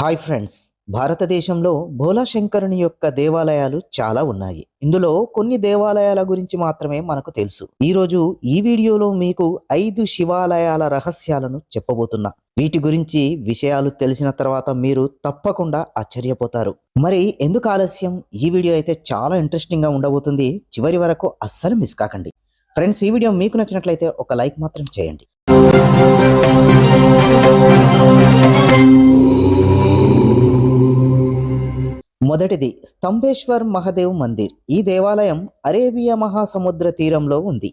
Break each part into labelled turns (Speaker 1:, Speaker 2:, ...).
Speaker 1: Hi friends భారతదేశంలో భోలాశంకరుని యొక్క దేవాలయాలు చాలా ఉన్నాయి. ఇందులో కొన్ని దేవాలయాల గురించి మాత్రమే మనకు తెలుసు. ఈరోజు ఈ వీడియోలో మీకు ఐదు శివాలయాల రహస్యాలను చెప్పబోతున్నా. వీటి గురించి విషయాలు తెలిసిన తర్వాత మీరు తప్పకుండా ఆశ్చర్యపోతారు. మరి ఎందుకు ఆలస్యం? ఈ వీడియో అయితే చాలా ఇంట్రెస్టింగ్గా ఉండబోతుంది. చివరి వరకు అస్సలు మిస్ కాకండి. ఫ్రెండ్స్ ఈ వీడియో మీకు నచ్చినట్లయితే ఒక లైక్ మాత్రం చేయండి. మొదటిది స్తంభేశ్వర్ మహదేవ్ మందిర్. ఈ దేవాలయం అరేబియా మహాసముద్ర తీరంలో ఉంది.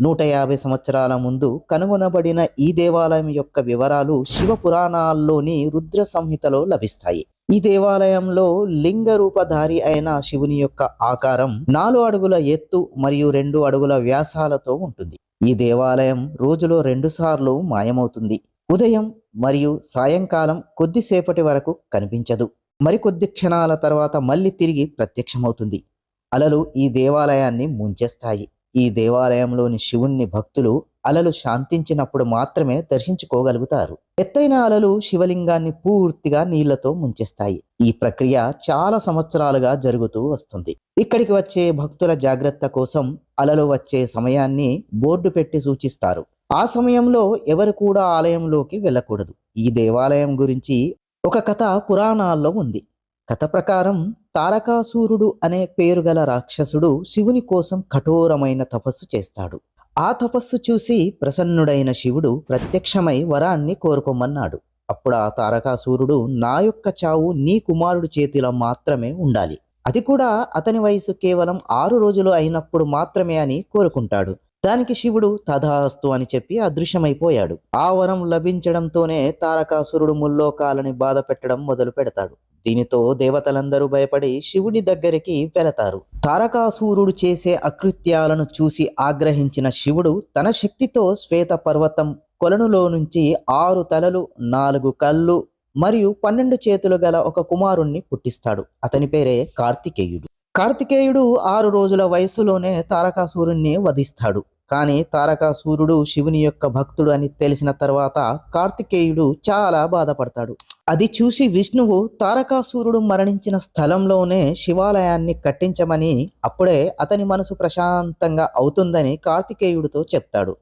Speaker 1: నూట యాభై సంవత్సరాల ముందు కనుగొనబడిన ఈ దేవాలయం యొక్క వివరాలు శివ పురాణాల్లోని రుద్ర సంహితలో లభిస్తాయి. ఈ దేవాలయంలో లింగ రూపధారి అయిన శివుని యొక్క ఆకారం నాలుగు అడుగుల ఎత్తు మరియు రెండు అడుగుల వ్యాసాలతో ఉంటుంది. ఈ దేవాలయం రోజులో రెండుసార్లు మాయమవుతుంది. ఉదయం మరియు సాయంకాలం కొద్దిసేపటి వరకు కనిపించదు. మరికొద్ది క్షణాల తర్వాత మళ్ళీ తిరిగి ప్రత్యక్షమవుతుంది. అలలు ఈ దేవాలయాన్ని ముంచేస్తాయి. ఈ దేవాలయంలోని శివుణ్ణి భక్తులు అలలు శాంతించినప్పుడు మాత్రమే దర్శించుకోగలుగుతారు. ఎత్తైన అలలు శివలింగాన్ని పూర్తిగా నీళ్ళతో ముంచేస్తాయి. ఈ ప్రక్రియ చాలా సంవత్సరాలుగా జరుగుతూ వస్తుంది. ఇక్కడికి వచ్చే భక్తుల జాగ్రత్త కోసం అలలు వచ్చే సమయాన్ని బోర్డు పెట్టి సూచిస్తారు. ఆ సమయంలో ఎవరు కూడా ఆలయంలోకి వెళ్ళకూడదు. ఈ దేవాలయం గురించి ఒక కథ పురాణాల్లో ఉంది. కథ ప్రకారం తారకాసూరుడు అనే పేరు గల రాక్షసుడు శివుని కోసం కఠోరమైన తపస్సు చేస్తాడు. ఆ తపస్సు చూసి ప్రసన్నుడైన శివుడు ప్రత్యక్షమై వరాన్ని కోరుకోమన్నాడు. అప్పుడు ఆ తారకాసూరుడు నా యొక్క చావు నీ కుమారుడు చేతిలో మాత్రమే ఉండాలి. అది కూడా అతని వయసు కేవలం ఆరు రోజులు అయినప్పుడు మాత్రమే అని కోరుకుంటాడు. దానికి శివుడు తథాస్తు అని చెప్పి అదృశ్యమైపోయాడు. ఆ వరం లభించడంతోనే తారకాసురుడు ముల్లోకాలని బాధ పెట్టడం మొదలు పెడతాడు. దీనితో దేవతలందరూ భయపడి శివుడి దగ్గరికి వెళతారు. తారకాసూరుడు చేసే అకృత్యాలను చూసి ఆగ్రహించిన శివుడు తన శక్తితో శ్వేత పర్వతం కొలనులో నుంచి ఆరు తలలు నాలుగు కళ్ళు మరియు పన్నెండు చేతులు గల ఒక కుమారుణ్ణి పుట్టిస్తాడు. అతని పేరే కార్తికేయుడు. కార్తికేయుడు ఆరు రోజుల వయస్సులోనే తారకాసూరుణ్ణి వధిస్తాడు. కానీ తారకాసూరుడు శివుని యొక్క భక్తుడు అని తెలిసిన తర్వాత కార్తికేయుడు చాలా బాధపడతాడు. అది చూసి విష్ణువు తారకాసూరుడు మరణించిన స్థలంలోనే శివాలయాన్ని కట్టించమని అప్పుడే అతని మనసు ప్రశాంతంగా అవుతుందని కార్తికేయుడితో చెప్తాడు.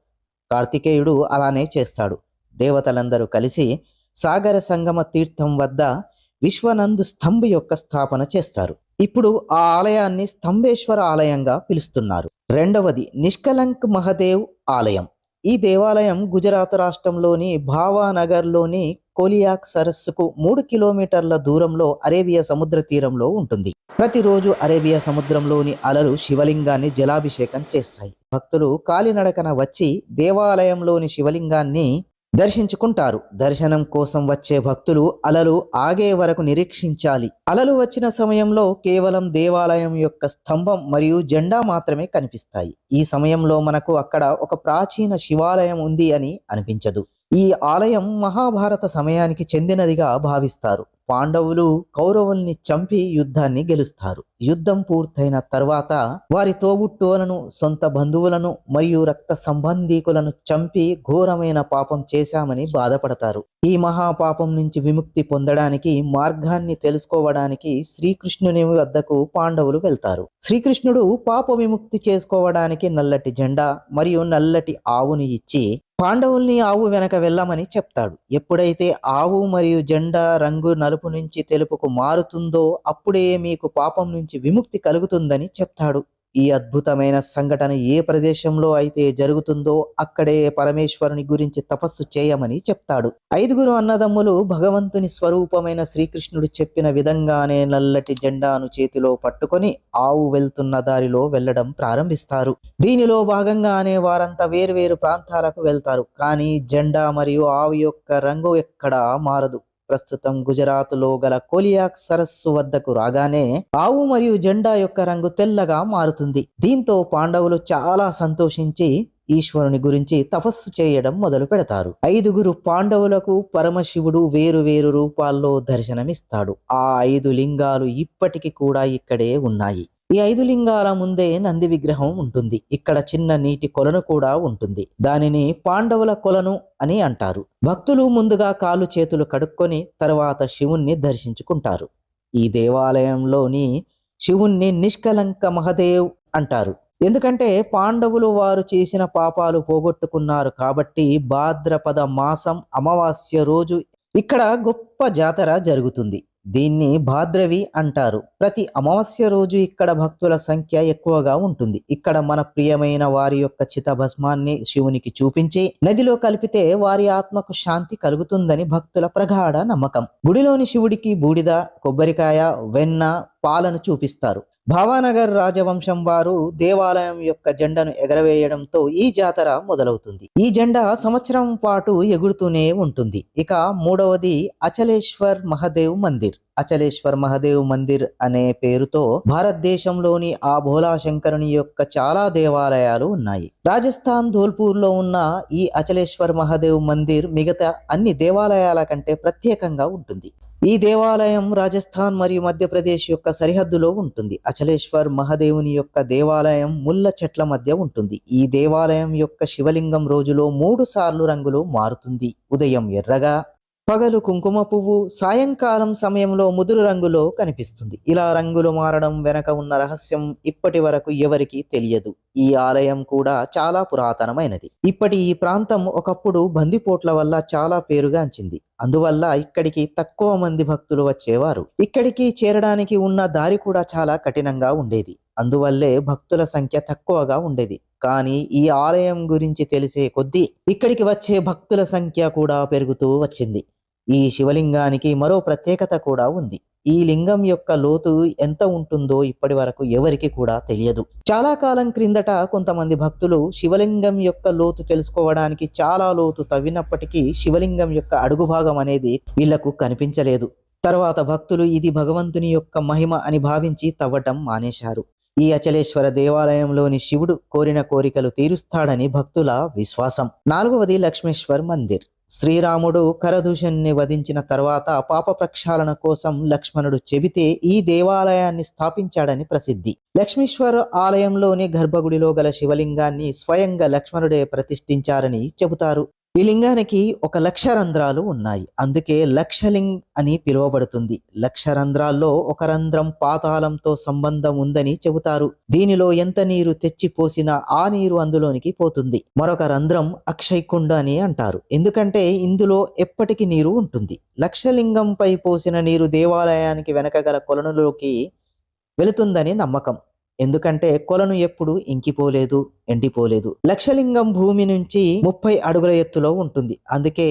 Speaker 1: కార్తికేయుడు అలానే చేస్తాడు. దేవతలందరూ కలిసి సాగర సంగమ తీర్థం వద్ద విశ్వనంద్ స్తంభ యొక్క స్థాపన చేస్తారు. ఇప్పుడు ఆ ఆలయాన్ని స్తంభేశ్వర ఆలయంగా పిలుస్తున్నారు. రెండవది నిష్కలంక్ మహదేవ్ ఆలయం. ఈ దేవాలయం గుజరాత్ రాష్ట్రంలోని భావానగర్లోని కోలియాక్ సరస్సుకు మూడు కిలోమీటర్ల దూరంలో అరేబియా సముద్ర తీరంలో ఉంటుంది. ప్రతిరోజు అరేబియా సముద్రంలోని అలలు శివలింగాన్ని జలాభిషేకం చేస్తాయి. భక్తులు కాలినడకన వచ్చి దేవాలయంలోని శివలింగాన్ని దర్శించుకుంటారు. దర్శనం కోసం వచ్చే భక్తులు అలలు ఆగే వరకు నిరీక్షించాలి. అలలు వచ్చిన సమయంలో కేవలం దేవాలయం యొక్క స్తంభం మరియు జెండా మాత్రమే కనిపిస్తాయి. ఈ సమయంలో మనకు అక్కడ ఒక ప్రాచీన శివాలయం ఉంది అని అనిపించదు. ఈ ఆలయం మహాభారత సమయానికి చెందినదిగా భావిస్తారు. పాండవులు కౌరవుల్ని చంపి యుద్ధాన్ని గెలుస్తారు. యుద్ధం పూర్తయిన తర్వాత వారి తోబుట్టువులను సొంత బంధువులను మరియు రక్త సంబంధీకులను చంపి ఘోరమైన పాపం చేశామని బాధపడతారు. ఈ మహాపాపం నుంచి విముక్తి పొందడానికి మార్గాన్ని తెలుసుకోవడానికి శ్రీకృష్ణుని వద్దకు పాండవులు వెళ్తారు. శ్రీకృష్ణుడు పాప విముక్తి చేసుకోవడానికి నల్లటి జెండా మరియు నల్లటి ఆవుని ఇచ్చి పాండవుల్ని ఆవు వెనక వెళ్ళమని చెప్తాడు. ఎప్పుడైతే ఆవు మరియు జెండా రంగు నలుపు నుంచి తెలుపుకు మారుతుందో అప్పుడే మీకు పాపం నుంచి విముక్తి కలుగుతుందని చెప్తాడు. ఈ అద్భుతమైన సంఘటన ఏ ప్రదేశంలో అయితే జరుగుతుందో అక్కడే పరమేశ్వరుని గురించి తపస్సు చేయమని చెప్తాడు. ఐదుగురు అన్నదమ్ములు భగవంతుని స్వరూపమైన శ్రీకృష్ణుడు చెప్పిన విధంగానే నల్లటి జెండాను చేతిలో పట్టుకొని ఆవు వెళ్తున్న దారిలో వెళ్ళడం ప్రారంభిస్తారు. దీనిలో భాగంగానే వారంతా వేరువేరు ప్రాంతాలకు వెళ్తారు. కానీ జెండా మరియు ఆవు యొక్క రంగు ఎక్కడా మారదు. ప్రస్తుతం గుజరాత్లో గల కోలియాక్ సరస్సు వద్దకు రాగానే ఆవు మరియు జెండా యొక్క రంగు తెల్లగా మారుతుంది. దీంతో పాండవులు చాలా సంతోషించి ఈశ్వరుని గురించి తపస్సు చేయడం మొదలు పెడతారు. ఐదుగురు పాండవులకు పరమశివుడు వేరు వేరు రూపాల్లో దర్శనమిస్తాడు. ఆ ఐదు లింగాలు ఇప్పటికి కూడా ఇక్కడే ఉన్నాయి. ఈ ఐదు లింగాల ముందే నంది విగ్రహం ఉంటుంది. ఇక్కడ చిన్న నీటి కొలను కూడా ఉంటుంది. దానిని పాండవుల కొలను అని అంటారు. భక్తులు ముందుగా కాలు చేతులు కడుక్కొని తర్వాత శివుణ్ణి దర్శించుకుంటారు. ఈ దేవాలయంలోని శివుణ్ణి నిష్కలంక మహదేవ్ అంటారు. ఎందుకంటే పాండవులు వారు చేసిన పాపాలు పోగొట్టుకున్నారు కాబట్టి భాద్రపద మాసం అమావాస్య రోజు ఇక్కడ గొప్ప జాతర జరుగుతుంది. దీన్ని భాద్రవి అంటారు. ప్రతి అమావాస్య రోజు ఇక్కడ భక్తుల సంఖ్య ఎక్కువగా ఉంటుంది. ఇక్కడ మన ప్రియమైన వారి యొక్క చితభస్మాన్ని శివునికి చూపించి నదిలో కలిపితే వారి ఆత్మకు శాంతి కలుగుతుందని భక్తుల ప్రగాఢ నమ్మకం. గుడిలోని శివుడికి బూడిద కొబ్బరికాయ వెన్న పాలను చూపిస్తారు. భావానగర్ రాజవంశం వారు దేవాలయం యొక్క జెండను ఎగరవేయడంతో ఈ జాతర మొదలవుతుంది. ఈ జెండా సంవత్సరం పాటు ఎగురుతూనే ఉంటుంది. ఇక మూడవది అచలేశ్వర్ మహదేవ్ మందిర్. అచలేశ్వర్ మహదేవ్ మందిర్ అనే పేరుతో భారతదేశంలోని ఆ భోలా శంకరుని యొక్క చాలా దేవాలయాలు ఉన్నాయి. రాజస్థాన్ ధోల్పూర్లో ఉన్న ఈ అచలేశ్వర్ మహదేవ్ మందిర్ మిగతా అన్ని దేవాలయాల కంటే ప్రత్యేకంగా ఉంటుంది. ఈ దేవాలయం రాజస్థాన్ మరియు మధ్యప్రదేశ్ యొక్క సరిహద్దులో ఉంటుంది. అచలేశ్వర్ మహాదేవుని యొక్క దేవాలయం ముళ్ళ చెట్ల మధ్య ఉంటుంది. ఈ దేవాలయం యొక్క శివలింగం రోజులో మూడు సార్లు రంగులు మారుతుంది. ఉదయం ఎర్రగా పగలు కుంకుమ పువ్వు సాయంకాలం సమయంలో ముదురు రంగులో కనిపిస్తుంది. ఇలా రంగులు మారడం వెనక ఉన్న రహస్యం ఇప్పటి వరకు ఎవరికి తెలియదు. ఈ ఆలయం కూడా చాలా పురాతనమైనది. ఇప్పటి ఈ ప్రాంతం ఒకప్పుడు బందిపోట్ల వల్ల చాలా పేరుగాంచింది అందువల్ల ఇక్కడికి తక్కువ మంది భక్తులు వచ్చేవారు. ఇక్కడికి చేరడానికి ఉన్న దారి కూడా చాలా కఠినంగా ఉండేది. అందువల్లే భక్తుల సంఖ్య తక్కువగా ఉండేది. కానీ ఈ ఆలయం గురించి తెలిసే కొద్దీ ఇక్కడికి వచ్చే భక్తుల సంఖ్య కూడా పెరుగుతూ వచ్చింది. ఈ శివలింగానికి మరో ప్రత్యేకత కూడా ఉంది. ఈ లింగం యొక్క లోతు ఎంత ఉంటుందో ఇప్పటి వరకు ఎవరికి కూడా తెలియదు. చాలా కాలం క్రిందట కొంతమంది భక్తులు శివలింగం యొక్క లోతు తెలుసుకోవడానికి చాలా లోతు తవ్వినప్పటికీ శివలింగం యొక్క అడుగు భాగం అనేది వీళ్ళకు కనిపించలేదు. తర్వాత భక్తులు ఇది భగవంతుని యొక్క మహిమ అని భావించి తవ్వటం మానేశారు. ఈ అచలేశ్వర దేవాలయంలోని శివుడు కోరిన కోరికలు తీరుస్తాడని భక్తుల విశ్వాసం. నాలుగవది లక్ష్మేశ్వర్ మందిర్. శ్రీరాముడు కరదూషణ్ణి వధించిన తర్వాత పాప ప్రక్షాళన కోసం లక్ష్మణుడు చెబితే ఈ దేవాలయాన్ని స్థాపించాడని ప్రసిద్ధి. లక్ష్మీశ్వర ఆలయంలోని గర్భగుడిలో గల శివలింగాన్ని స్వయంగా లక్ష్మణుడే ప్రతిష్ఠించారని చెబుతారు. ఈ లింగానికి ఒక లక్ష రంధ్రాలు ఉన్నాయి. అందుకే లక్షలింగ్ అని పిలువబడుతుంది. లక్ష రంధ్రాల్లో ఒక రంధ్రం పాతాళంతో సంబంధం ఉందని చెబుతారు. దీనిలో ఎంత నీరు తెచ్చి పోసినా ఆ నీరు అందులోనికి పోతుంది. మరొక రంధ్రం అక్షయకుండ అని అంటారు. ఎందుకంటే ఇందులో ఎప్పటికీ నీరు ఉంటుంది. లక్షలింగంపై పోసిన నీరు దేవాలయానికి వెనక గల కొలనులోకి వెళుతుందని నమ్మకం. ఎందుకంటే కొలను ఎప్పుడు ఇంకిపోలేదు ఎండిపోలేదు. లక్షలింగం భూమి నుంచి ముప్పై అడుగుల ఎత్తులో ఉంటుంది. అందుకే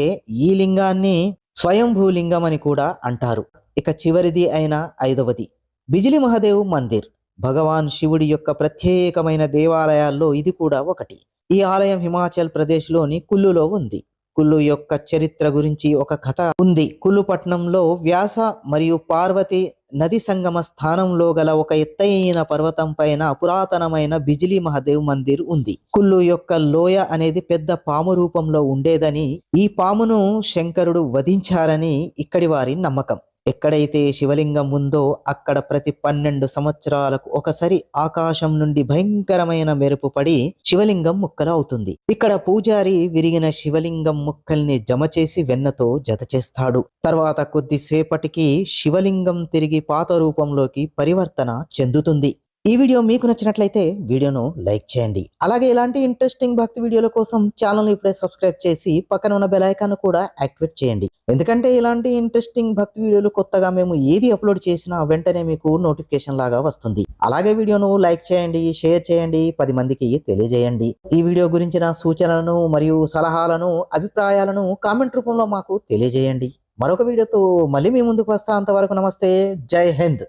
Speaker 1: ఈ లింగాన్ని స్వయంభూలింగం అని కూడా అంటారు. ఇక చివరిది అయిన ఐదవది బిజిలి మహదేవ్ మందిర్. భగవాన్ శివుడి యొక్క ప్రత్యేకమైన దేవాలయాల్లో ఇది కూడా ఒకటి. ఈ ఆలయం హిమాచల్ ప్రదేశ్లోని కుల్లులో ఉంది. కుల్లు యొక్క చరిత్ర గురించి ఒక కథ ఉంది. కుల్లు పట్టణంలో వ్యాస మరియు పార్వతి నది సంగమ స్థానంలో గల ఒక ఎత్తైన పర్వతం పైన పురాతనమైన బిజిలీ మహాదేవ్ మందిర్ ఉంది. కుల్లు యొక్క లోయ అనేది పెద్ద పాము రూపంలో ఉండేదని ఈ పామును శంకరుడు వధించారని ఇక్కడి వారి నమ్మకం. ఎక్కడైతే శివలింగం ఉందో అక్కడ ప్రతి పన్నెండు సంవత్సరాలకు ఒకసారి ఆకాశం నుండి భయంకరమైన మెరుపు పడి శివలింగం ముక్కలు అవుతుంది ఇక్కడ పూజారి విరిగిన శివలింగం ముక్కల్ని జమ చేసి వెన్నతో జత చేస్తాడు. తర్వాత కొద్దిసేపటికి శివలింగం తిరిగి పాత రూపంలోకి పరివర్తన చెందుతుంది. ఈ వీడియో మీకు నచ్చినట్లయితే వీడియోను లైక్ చేయండి. అలాగే ఇలాంటి ఇంట్రెస్టింగ్ భక్తి వీడియోల కోసం ఛానల్ ఇప్పుడే సబ్స్క్రైబ్ చేసి పక్కన ఉన్న బెల్ కూడా యాక్టివేట్ చేయండి. ఎందుకంటే ఇలాంటి ఇంట్రెస్టింగ్ భక్తి వీడియోలు కొత్తగా మేము ఏది అప్లోడ్ చేసినా వెంటనే మీకు నోటిఫికేషన్ లాగా వస్తుంది. అలాగే వీడియోను లైక్ చేయండి షేర్ చేయండి పది మందికి తెలియజేయండి. ఈ వీడియో గురించిన సూచనలను మరియు సలహాలను అభిప్రాయాలను కామెంట్ రూపంలో మాకు తెలియజేయండి. మరొక వీడియోతో మళ్ళీ మీ ముందుకు వస్తా. అంతవరకు నమస్తే జై హింద్.